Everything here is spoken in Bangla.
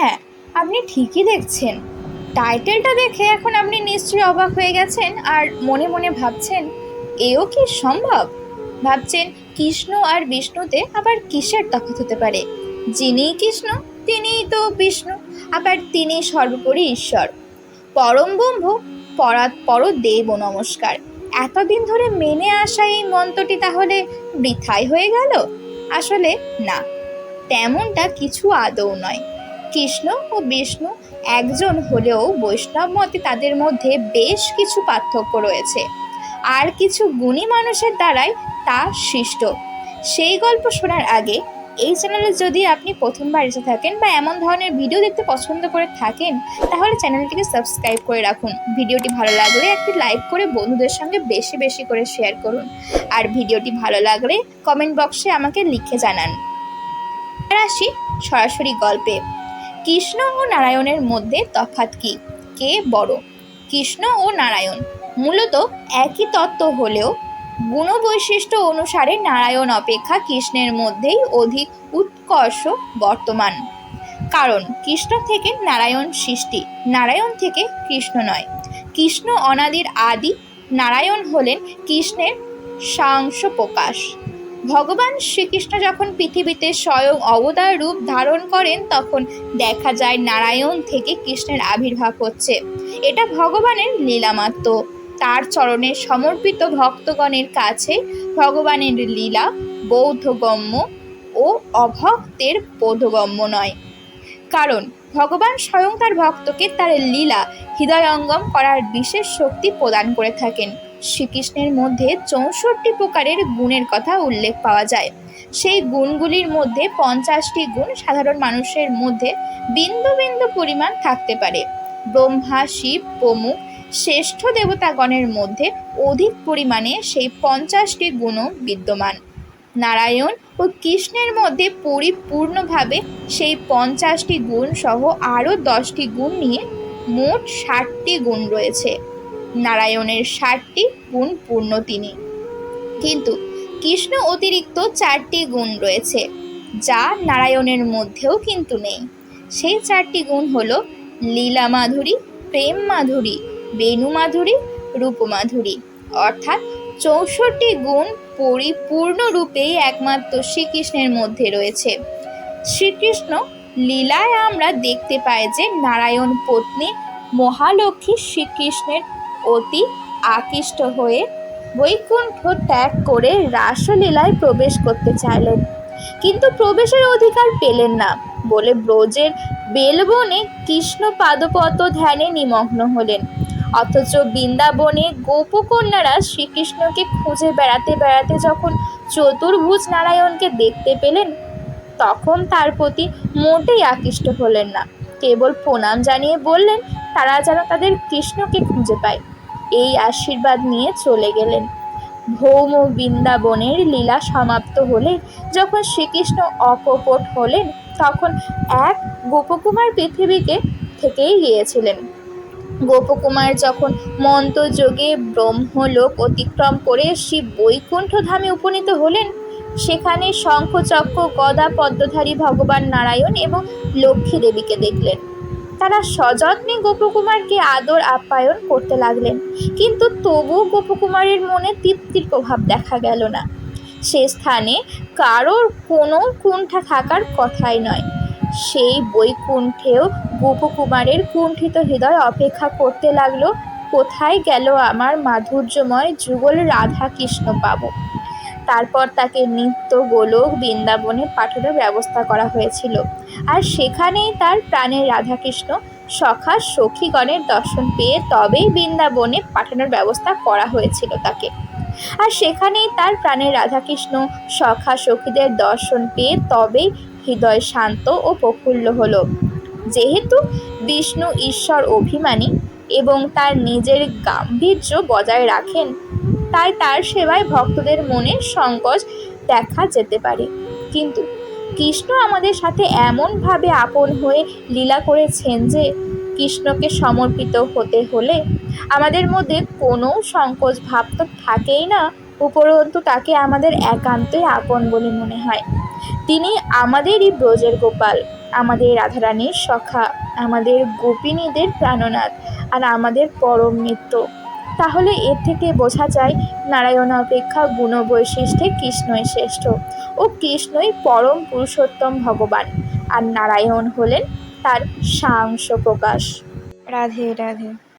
হ্যাঁ আপনি ঠিকই দেখছেন। টাইটেলটা দেখে এখন আপনি নিশ্চয়ই অবাক হয়ে গেছেন আর মনে মনে ভাবছেন, এও কি সম্ভব? ভাবছেন কৃষ্ণ আর বিষ্ণুতে আবার কিসের তফাৎ হতে পারে? যিনিই কৃষ্ণ, তিনিই তো বিষ্ণু, আবার তিনি সর্বোপরি ঈশ্বর। পরম ব্রহ্ম পরাৎ পর দেব নমস্কার। এতদিন ধরে মেনে আসা এই মন্ত্রটি তাহলে বৃথাই হয়ে গেল? আসলে না, তেমনটা কিছু আদৌ নয়। কৃষ্ণ ও বিষ্ণু একজন হলেও বৈষ্ণব মতে তাদের মধ্যে বেশ কিছু পার্থক্য রয়েছে। আর কিছু গুণী মানুষের দ্বারাই তা সৃষ্ট। সেই গল্প শোনার আগে এই চ্যানেলে যদি আপনি প্রথমবার এসে থাকেন বা এমন ধরনের ভিডিও দেখতে পছন্দ করে থাকেন, তাহলে চ্যানেলটিকে সাবস্ক্রাইব করে রাখুন। ভিডিওটি ভালো লাগলে একটি লাইক করে বন্ধুদের সঙ্গে বেশি বেশি করে শেয়ার করুন। আর ভিডিওটি ভালো লাগলে কমেন্ট বক্সে আমাকে লিখে জানান। আসি সরাসরি গল্পে। কৃষ্ণ ও নারায়ণের মধ্যে তফাৎ কি? কে বড়? কৃষ্ণ ও নারায়ণ। মূলত একই তত্ত্ব হলেও গুণবৈশিষ্ট্য অনুসারে নারায়ণ অপেক্ষা কৃষ্ণের মধ্যেই অধিক উৎকর্ষ বর্তমান। কারণ কৃষ্ণ থেকে নারায়ণ সৃষ্টি, নারায়ণ থেকে কৃষ্ণ নয়। কৃষ্ণ অনাদির আদি, নারায়ণ হলেন কৃষ্ণের সাংশ প্রকাশ ভগবান শ্রীকৃষ্ণ যখন পৃথিবীতে স্বয়ং অবতার রূপ ধারণ করেন, তখন দেখা যায় নারায়ণ থেকে কৃষ্ণের আবির্ভাব হচ্ছে। এটা ভগবানের লীলামাত্র। তার চরণে সমর্পিত ভক্তগণের কাছে ভগবানের লীলা বৌদ্ধগম্য ও অভক্তের বোধগম্য নয়। কারণ ভগবান স্বয়ং তার ভক্তকে তার লীলা, হৃদয়ঙ্গম করার বিশেষ শক্তি প্রদান করে থাকেন। শ্রীকৃষ্ণের মধ্যে চৌষট্টি প্রকারের গুণের কথা উল্লেখ পাওয়া যায়। সেই গুণগুলির মধ্যে পঞ্চাশটি গুণ সাধারণ মানুষের মধ্যে বিন্দু বিন্দু পরিমাণ থাকতে পারে। ব্রহ্মা, শিব, প্রমুখ, শ্রেষ্ঠ দেবতাগণের মধ্যে অধিক পরিমাণে সেই পঞ্চাশটি গুণও বিদ্যমান। নারায়ণ ও কৃষ্ণের মধ্যে পরিপূর্ণভাবে সেই পঞ্চাশটি গুণ সহ আরও দশটি গুণ নিয়ে মোট ষাটটি গুণ রয়েছে। নারায়ণের ষাটটি গুণ পূর্ণ তিনি। কিন্তু কৃষ্ণ অতিরিক্ত চারটি গুণ রয়েছে, যা নারায়ণের মধ্যেও কিন্তু নেই। সেই চারটি গুণ হলো লীলা মাধুরী, প্রেম মাধুরী বেণু মাধুরী রূপমাধুরী অর্থাৎ চৌষট্টি গুণ পরিপূর্ণরূপেই একমাত্র শ্রীকৃষ্ণের মধ্যে রয়েছে। শ্রীকৃষ্ণ লীলায় আমরা দেখতে পাই যে নারায়ণ পত্নী মহালক্ষ্মী শ্রীকৃষ্ণের অতি আকৃষ্ট হয়ে বৈকুণ্ঠ ত্যাগ করে রাসলীলায় প্রবেশ করতে চাইলেন। কিন্তু প্রবেশের অধিকার পেলেন না বলে ব্রজের বেলবনে কৃষ্ণ পাদপত ধ্যানে নিমগ্ন হলেন। অথচ বৃন্দাবনে গোপকন্যারা শ্রীকৃষ্ণকে খুঁজে বেড়াতে বেড়াতে যখন চতুর্ভুজ নারায়ণকে দেখতে পেলেন, তখন তার প্রতি মোটেই আকৃষ্ট হলেন না। কেবল প্রণাম জানিয়ে বললেন, তারা যেন তাদের কৃষ্ণকে খুঁজে পায়। এই আশীর্বাদ নিয়ে চলে গেলেন। ভৌম বৃন্দাবনের লীলা সমাপ্ত হলে যখন শ্রীকৃষ্ণ অকপট হলেন, তখন এক গোপকুমার পৃথিবীকে থেকেই গিয়েছিলেন। গোপকুমার যখন মন্ত্রযোগে ব্রহ্মলোক অতিক্রম করে শিব বৈকুণ্ঠ ধামে উপনীত হলেন সেখানে শঙ্খচক্র, গদা পদ্মধারী ভগবান নারায়ণ এবং লক্ষ্মী দেবীকে দেখলেন। তারা সযত্নে গোপকুমারকে আদর আপ্যায়ন করতে লাগলেন। কিন্তু তবুও গোপকুমারের মনে তৃপ্তির প্রভাব দেখা গেল না। সে স্থানে কারোর কোনো কুণ্ঠা থাকার কথাই নয়। সেই বৈকুণ্ঠেও গোপকুমারের কুণ্ঠিত হৃদয় অপেক্ষা করতে লাগল, কোথায় গেল আমার মাধুর্যময় যুগল রাধা কৃষ্ণ পাবো তারপর তাকে নিত্য গোলক বৃন্দাবনে পাঠানোর ব্যবস্থা করা হয়েছিল। আর সেখানেই তার প্রাণের রাধাকৃষ্ণ সখা সখীগণের দর্শন পেয়ে তবেই বৃন্দাবনে পাঠানোর ব্যবস্থা করা হয়েছিল তাকে। আর সেখানেই তার প্রাণের রাধাকৃষ্ণ সখা সখীদের দর্শন পেয়ে তবেই হৃদয় শান্ত ও প্রফুল্ল হলো। যেহেতু বিষ্ণু ঈশ্বর অভিমানী এবং তার নিজের গাম্ভীর্য বজায় রাখেন তাই তার সেবায় ভক্তদের মনে সংকোচ দেখা যেতে পারে। কিন্তু কৃষ্ণ আমাদের সাথে এমনভাবে আপন হয়ে লীলা করেছেন যে কৃষ্ণকে সমর্পিত হতে হলে আমাদের মধ্যে কোনো সংকোচ ভাব তো থাকেই না, উপরন্তু তাকে আমাদের একান্তই আপন বলে মনে হয়। তিনি আমাদেরই ব্রজের গোপাল, আমাদের রাধারানীর সখা, আমাদের গোপিনীদের প্রাণনাথ আর আমাদের পরম মিত্র তাহলে এর থেকে বোঝা যায় নারায়ণ অপেক্ষা গুণ বৈশিষ্ট্যে কৃষ্ণই শ্রেষ্ঠ ও কৃষ্ণই পরম পুরুষোত্তম ভগবান। আর নারায়ণ হলেন তার সাংশ প্রকাশ। রাধে রাধে।